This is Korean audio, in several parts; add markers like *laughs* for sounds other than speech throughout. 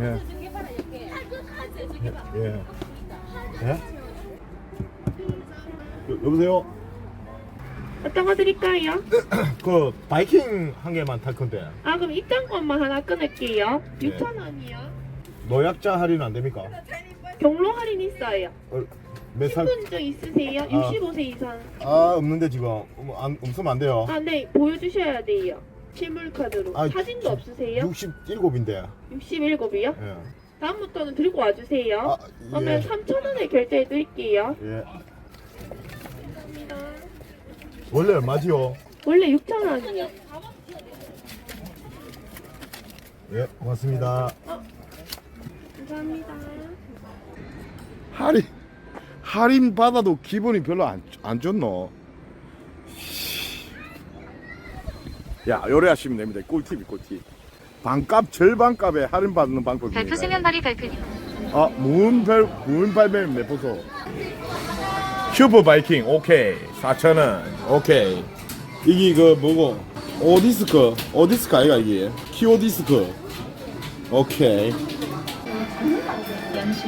예. 예. 예? 여, 여보세요? 어떤 거 드릴까요? *clears throat* 그 바이킹 한 개만 탈 건데 아 그럼 입장권만 하나 끊을게요. 네. 6,000원이요. 노약자 할인 안 됩니까? 경로 할인 있어요. 어, 몇 살? 신분증 있으세요? 65세 이상. 아 없는데 지금 어, 안, 없으면 안 돼요. 아 네 보여주셔야 돼요. 실물 카드로. 아, 사진도 없으세요? 67인데. 67이요? 예. 다음부터는 들고 와주세요. 아, 그러면 예. 3,000원에 결제해 드릴게요. 예. 감사합니다. 원래 얼마지요? 원래 6,000원이요. 예, 고맙습니다. 감사합니다. 할인 할인 받아도 기분이 별로 안, 안 좋노. 야 요래 하시면 됩니다. 꿀팁이 꿀팁. 반값 절반값에 할인 받는 방법입니다. 별표 세면발이 별표님. 아 무은별 무은발매는 내보소. 큐브 바이킹 오케이 4천 원 오케이. 이게 그 뭐고 오디스크 오디스크 아이가 이게 키오 디스크 오케이.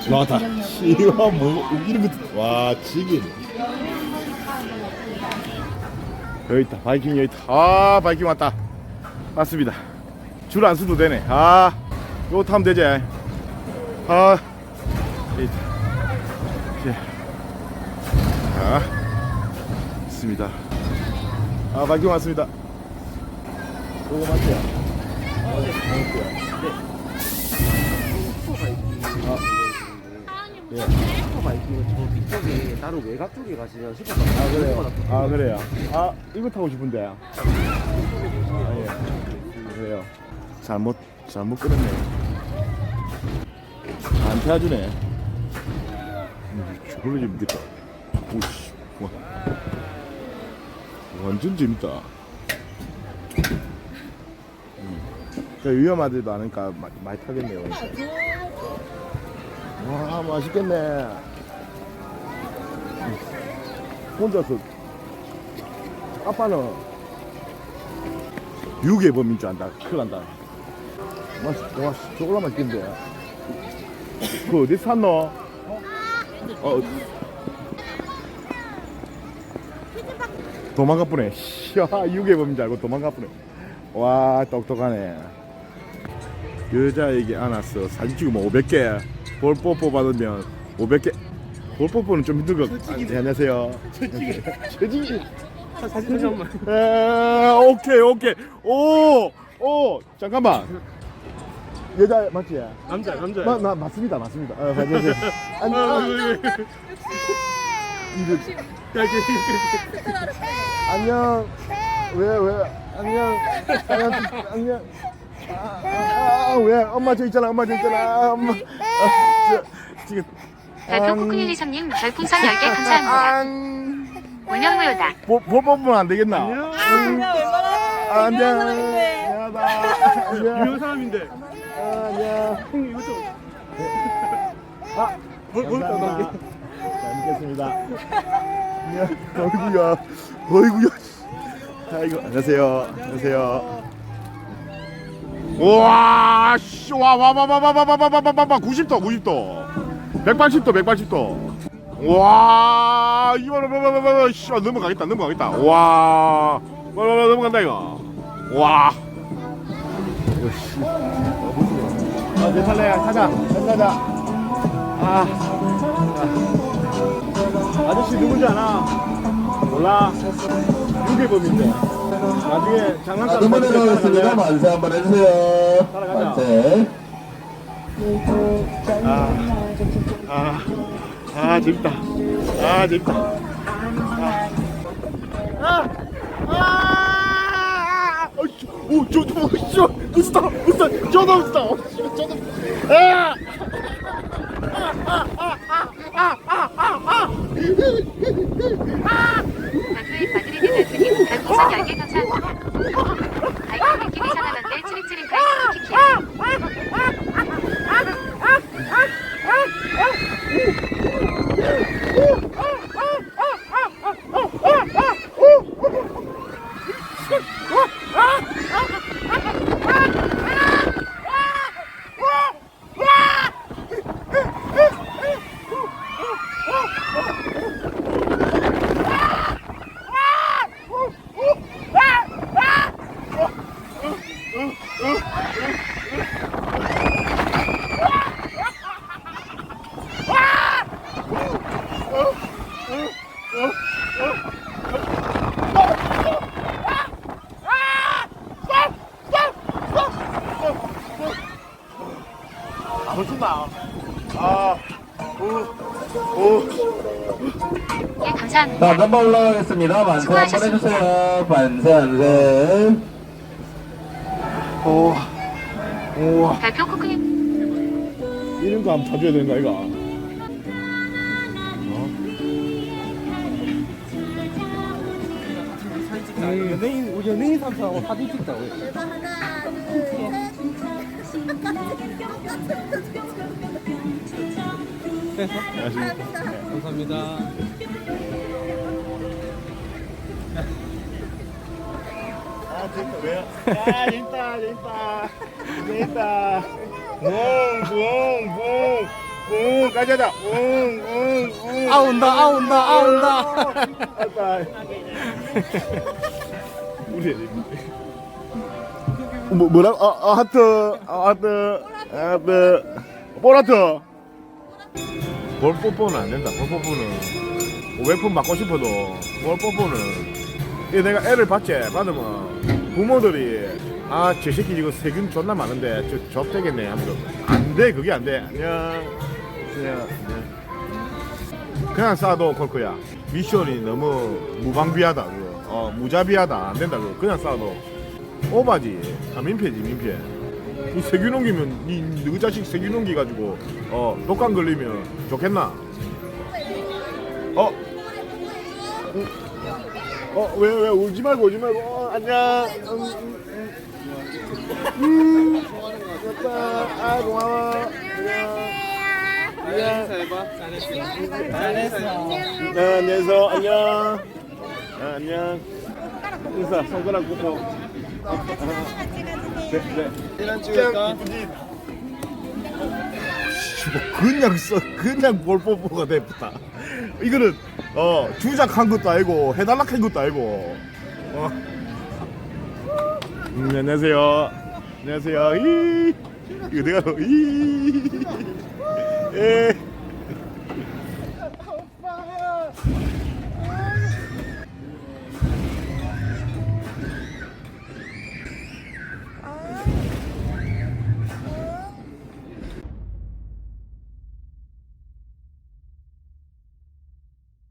나왔다. *laughs* 이거 뭐 웃기는 것. 와 지긴. 여기 있다. 바이킹 여기 있다. 아 바이킹 왔다. 맞습니다. 줄안 서도 되네. 아 요거 타면 되지. 아 여기 있다. 예. 아 있습니다. 아 바이킹 왔습니다. 요거 맞죠? 바이킹은 저 뒤쪽에 따로 외곽 쪽에 가시면 슈퍼카드 아 그래요. 아 그래요. 아 이거 타고 싶은데. 아 예. 그래요. 잘못 잘못 끊었네. 안 태워주네. 음, 저걸로 재밌겠다. 오씨. 와. 완전 재밌다. 음. 저 위험하지도 않으니까 마- 많이 타겠네요. 와 맛있겠네. 혼자서 아빠는 유괴 범인 줄 안다. 큰일 난다. 와, 와, 저걸로 맛있겠는데. 그 어디 샀노? 어. 도망가 뿌네. 씨야, 유괴 범인 줄 알고 도망가 뿌네. 와, 똑똑하네. 여자에게 안았어. 사진 찍으면 500개. 볼 뽀뽀 받으면 500개. 볼 뽀뽀는 좀 힘든 것 같아요. 안녕하세요. 철치기. 철치기. 사진 한 번. 에, 오케이 오케이 오! 오! 잠깐만 여자 맞지? 남자 남자. 마, 마, 맞습니다 맞습니다 어, 맞아요 안녕 *laughs* 이거 안녕 왜 왜 안녕 안녕 안녕 아, 아, 아, 왜 엄마 저 있잖아 엄마 저 있잖아 아, 엄마 아, 저, 지금 별표 코코일리삼님 별풍선 10개 감사합니다. 안 울면무효다. 볼, 볼 뽑으면 안 되겠나? 안녕. 음, 안녕. 미안하다. 안녕. 유명 사람인데. 아, 안녕. 형 이거 좀. 아, 뭘 뭘? 감사합니다. 잘 먹겠습니다. 안녕. 어이구야. 어이구야. 아이고, 안녕하세요. 안녕하세요. 와, 씨, 와, 와, 와, 와, 와, 와, 와, 와, 와, 와, 와, 90도, 90도. 180도, 180도. 와, 이거, 봐, 봐, 봐, 봐, 봐, 씨, 아, 넘어가겠다, 넘어가겠다. 와, 와, 넘어간다, 이거. 와. 아, 내 탈래야, 타자, 타자. 아. 아. 아저씨 누군지 아나? 몰라. 유괴범인데. 나중에 장난감 음원에 나오겠습니다. 따라갈래? 만세 한번 해주세요. 따라가자. 만세. 아, 아, 재밌다. 아, 재밌다. 아, 아, 아, 오, 저, 저, 어, 씨, 웃었다, 웃었다, 저도 웃었다, 어, 씨, 저도, 아, 마드리드 대표님, 닭 이상 10개 감사합니다. 닭 100개 이상하는데 찌릿찌릿할 거짓 마. 아, 오, 오. 예, 감사합니다. 자, 넘버 올라가겠습니다. 만세 한번 해주세요. 만세, 만세. 네. 오, 오. 발표 코크님. 이런 거 한번 봐줘야 되는 거 아이가? 연예인 우리 연예인 삼사하고 사진 찍자고. 됐어? 감사합니다. 아, 재밌다. 왜요? 아, 재밌다, 재밌다. 붕, 가자다. 붕. 아 온다, 아 온다, 아 온다. 아빠. 우리 뭐 뭐라? 아, 아 하트, 아, 하트, 하트, 볼 하트. 볼 뽀뽀는 안 된다. 볼 뽀뽀는 웨폰 맞고 싶어도 볼 뽀뽀는. 이 내가 애를 받지 받으면. 부모들이 아저 새끼 지금 세균 존나 많은데 저 접되겠네 하면서. 안돼 그게 안돼. 안녕. 그냥 안녕. 그냥 싸도 콜코야. 미션이 너무 무방비하다 그거 어 무자비하다 안 된다 그거 그냥 싸도 오바지 아 민폐지 민폐 이 세균 옮기면 니너 자식 세균 옮기 가지고 어 독감 걸리면 좋겠나 어? 어, 왜, 왜, 울지 말고, 울지 말고, 어, 안녕. 음, 음, 음. 음, 좋다. 아, 고마워. 안녕. 안녕. 잘했어. 네, 안녕하세요. 안녕. 네, 안녕. 인사, 손가락 굽고. 네, 네. 사진 찍을까? 그냥 써 그냥 볼 뽀뽀가 됐다. 이거는 어 주작한 것도 아니고 해달라 한 것도 아니고. 어. 음, 안녕하세요. 안녕하세요. 이 이거 내가 이 예.